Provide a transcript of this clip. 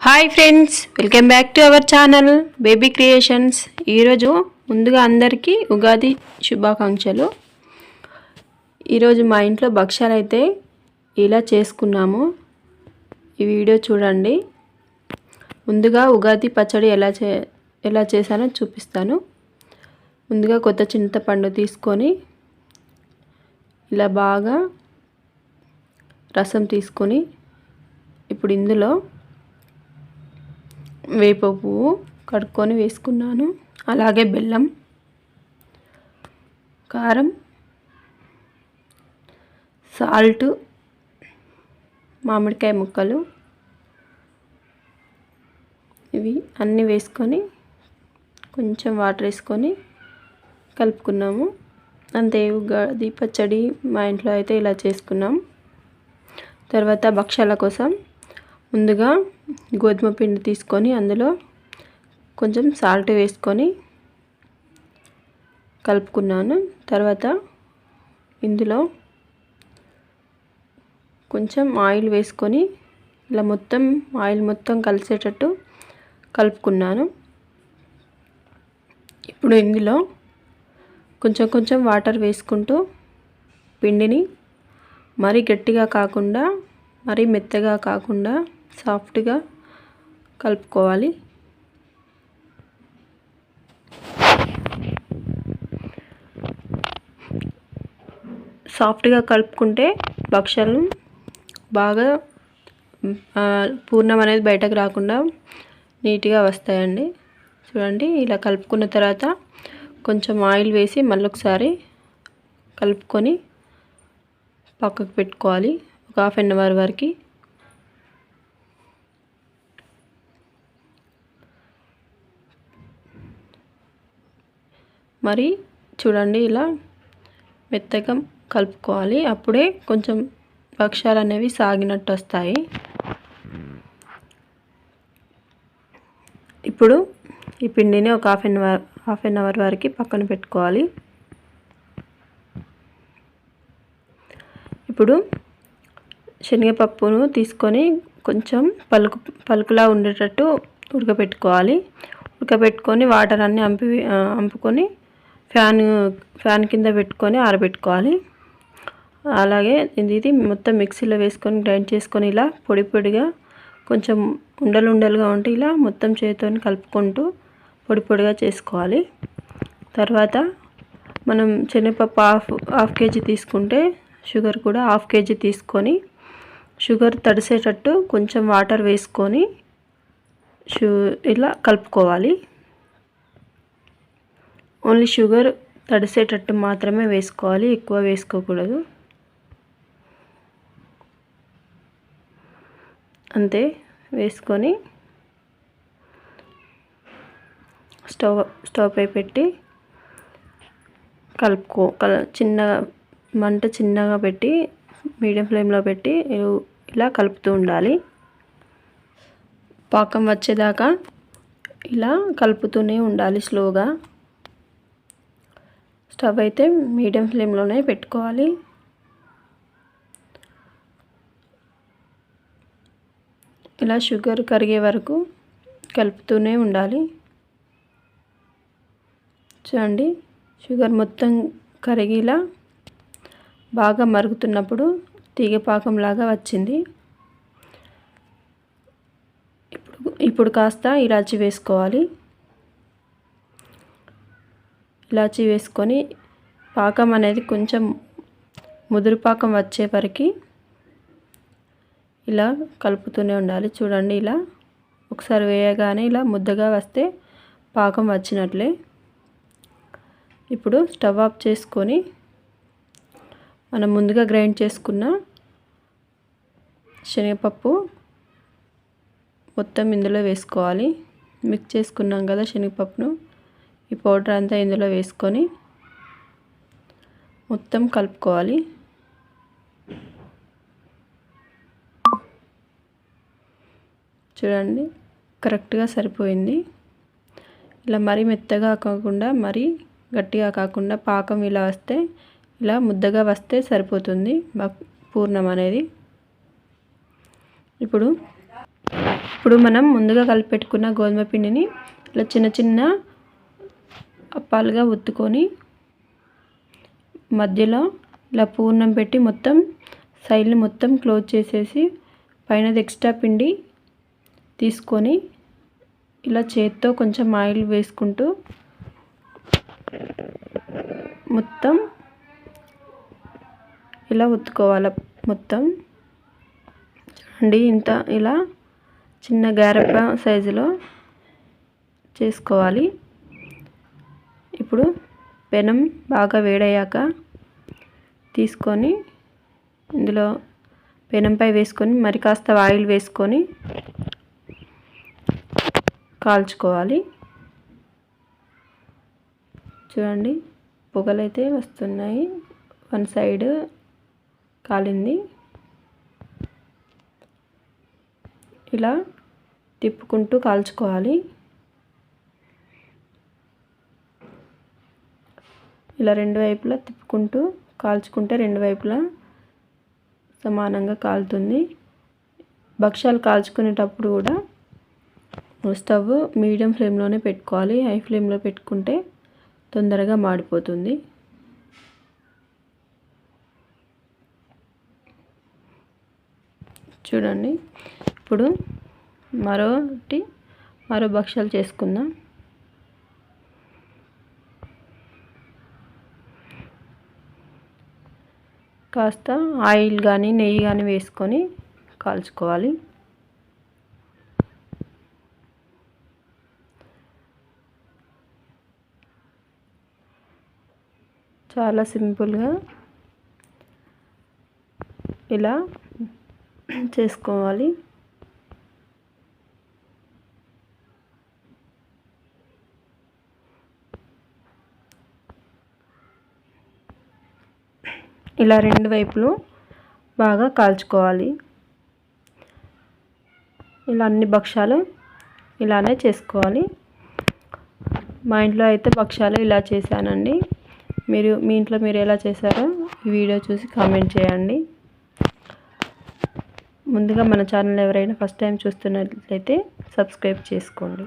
Hi friends welcome back to our channel baby creations ఈరోజు ముందుగా అందరికీ ఉగాది శుభాకాంక్షలు. ఈరోజు మా ఇంట్లో భక్ష్యాలు అయితే ఇలా చేసుకున్నాము. ఈ వీడియో చూడండి. ముందుగా ఉగాది పచ్చడి ఎలా చే ఎలా చేశానో చూపిస్తాను. ముందుగా కొత్త చింతపండు తీసుకొని ఇలా బాగా రసం తీసుకొని ఇప్పుడు ఇందులో వేప పువ్వు కడుక్కొని వేసుకున్నాను. అలాగే బెల్లం కారం సాల్ట్ మామిడికాయ ముక్కలు ఇవి అన్నీ వేసుకొని కొంచెం వాటర్ వేసుకొని కలుపుకున్నాము. అంతే ఉగాది పచ్చడి మా ఇంట్లో అయితే ఇలా చేసుకున్నాం. తర్వాత భక్ష్యాల కోసం ముందుగా గోధుమ పిండి తీసుకొని అందులో కొంచెం సాల్ట్ వేసుకొని కలుపుకున్నాను. తర్వాత ఇందులో కొంచెం ఆయిల్ వేసుకొని ఇలా మొత్తం ఆయిల్ మొత్తం కలిసేటట్టు కలుపుకున్నాను. ఇప్పుడు ఇందులో కొంచెం కొంచెం వాటర్ వేసుకుంటూ పిండిని మరీ గట్టిగా కాకుండా మరీ మెత్తగా కాకుండా సాఫ్ట్గా కలుపుకోవాలి. సాఫ్ట్గా కలుపుకుంటే భక్ష్యాలు బాగా పూర్ణం అనేది బయటకు రాకుండా నీట్గా వస్తాయండి. చూడండి ఇలా కలుపుకున్న తర్వాత కొంచెం ఆయిల్ వేసి మళ్ళీ ఒకసారి కలుపుకొని పక్కకు పెట్టుకోవాలి. ఒక హాఫ్ అన్ అవర్ వరకు మరి చూడండి ఇలా మెత్తగా కలుపుకోవాలి. అప్పుడే కొంచెం భక్ష్యాలు అనేవి సాగినట్టు వస్తాయి. ఇప్పుడు ఈ పిండిని ఒక half an hour half an hour వరకు పక్కన పెట్టుకోవాలి. ఇప్పుడు శనగపప్పును తీసుకొని కొంచెం పలుకు పలుకులా ఉండేటట్టు ఉడకబెట్టుకోవాలి. ఉడకబెట్టుకొని వాటర్ అన్నీ అంపి అంపుకొని ఫ్యాన్ ఫ్యాన్ కింద పెట్టుకొని ఆరబెట్టుకోవాలి. అలాగే ఇది మొత్తం మిక్సీలో వేసుకొని గ్రైండ్ చేసుకొని ఇలా పొడి పొడిగా కొంచెం ఉండలు ఉండలుగా ఉంటే ఇలా మొత్తం చేతితో కలుపుకుంటూ పొడి పొడిగా చేసుకోవాలి. తర్వాత మనం శనగపప్పు హాఫ్ హాఫ్ కేజీ తీసుకుంటే షుగర్ కూడా హాఫ్ కేజీ తీసుకొని షుగర్ తడిసేటట్టు కొంచెం వాటర్ వేసుకొని షు ఇలా కలుపుకోవాలి. ఓన్లీ షుగర్ తడిసేటట్టు మాత్రమే వేసుకోవాలి ఎక్కువ వేసుకోకూడదు. అంతే వేసుకొని స్టవ్ స్టవ్ పై పెట్టి కలుపుకో కల చిన్నగా మంట చిన్నగా పెట్టి మీడియం ఫ్లేమ్లో పెట్టి ఇలా కలుపుతూ ఉండాలి. పాకం వచ్చేదాకా ఇలా కలుపుతూనే ఉండాలి స్లోగా. స్టవ్ అయితే మీడియం ఫ్లేమ్లోనే పెట్టుకోవాలి. ఇలా షుగర్ కరిగే వరకు కలుపుతూనే ఉండాలి. చూడండి షుగర్ మొత్తం కరిగిలా బాగా మరుగుతున్నప్పుడు తీగపాకంలాగా వచ్చింది. ఇప్పుడు ఇప్పుడు కాస్త ఇలాచి వేసుకోవాలి. ఇలాచి వేసుకొని పాకం అనేది కొంచెం ముదురు పాకం వచ్చే వరకు ఇలా కలుపుతూనే ఉండాలి. చూడండి ఇలా ఒకసారి వేయగానే ఇలా ముద్దగా వస్తే పాకం వచ్చినట్లే. ఇప్పుడు స్టవ్ ఆఫ్ చేసుకొని మనం ముందుగా గ్రైండ్ చేసుకున్న శనగపప్పు మొత్తం ఇందులో వేసుకోవాలి. మిక్స్ చేసుకున్నాం కదా శనగపప్పును. ఈ పౌడర్ అంతా ఇందులో వేసుకొని మొత్తం కలుపుకోవాలి. చూడండి కరెక్ట్గా సరిపోయింది. ఇలా మరీ మెత్తగా కాకుండా మరీ గట్టిగా కాకుండా పాకం ఇలా వస్తే ఇలా ముద్దగా వస్తే సరిపోతుంది పూర్ణం అనేది. ఇప్పుడు ఇప్పుడు మనం ముందుగా కలిపెట్టుకున్న గోధుమ పిండిని ఇలా చిన్న చిన్న అప్పాలుగా ఒత్తుకొని మధ్యలో ఇలా పూర్ణం పెట్టి మొత్తం సైడ్ని మొత్తం క్లోజ్ చేసేసి పైన ఎక్స్ట్రా పిండి తీసుకొని ఇలా చేత్తో కొంచెం ఆయిల్ వేసుకుంటూ మొత్తం ఇలా ఒత్తుకోవాలి. మొత్తం చూడండి ఇంత ఇలా చిన్న గారెప్ప సైజులో చేసుకోవాలి. ఇప్పుడు పెనం బాగా వేడయ్యాక తీసుకొని ఇందులో పెనంపై వేసుకొని మరి కాస్త ఆయిల్ వేసుకొని కాల్చుకోవాలి. చూడండి పొగలైతే వస్తున్నాయి. వన్ సైడ్ కాలింది. ఇలా తిప్పుకుంటూ కాల్చుకోవాలి. ఇలా రెండు వైపులా తిప్పుకుంటూ కాల్చుకుంటే రెండు వైపులా సమానంగా కాలుతుంది. భక్ష్యాలు కాల్చుకునేటప్పుడు కూడా స్టవ్ మీడియం ఫ్లేమ్లోనే పెట్టుకోవాలి. హై ఫ్లేమ్లో పెట్టుకుంటే తొందరగా మాడిపోతుంది. చూడండి. ఇప్పుడు మరోటి మరో భక్ష్యాలు చేసుకుందాం. కాస్త ఆయిల్ కానీ నెయ్యి కానీ వేసుకొని కాల్చుకోవాలి. చాలా సింపుల్గా ఇలా చేసుకోవాలి. ఇలా రెండు వైపులు బాగా కాల్చుకోవాలి. ఇలా అన్ని భక్షాలు ఇలానే చేసుకోవాలి. మా ఇంట్లో అయితే భక్షాలు ఇలా చేశానండి. మీరు మీ ఇంట్లో మీరు ఎలా చేశారో ఈ వీడియో చూసి కామెంట్ చేయండి. ముందుగా మన ఛానల్ ఎవరైనా ఫస్ట్ టైం చూస్తున్నట్లయితే సబ్స్క్రైబ్ చేసుకోండి.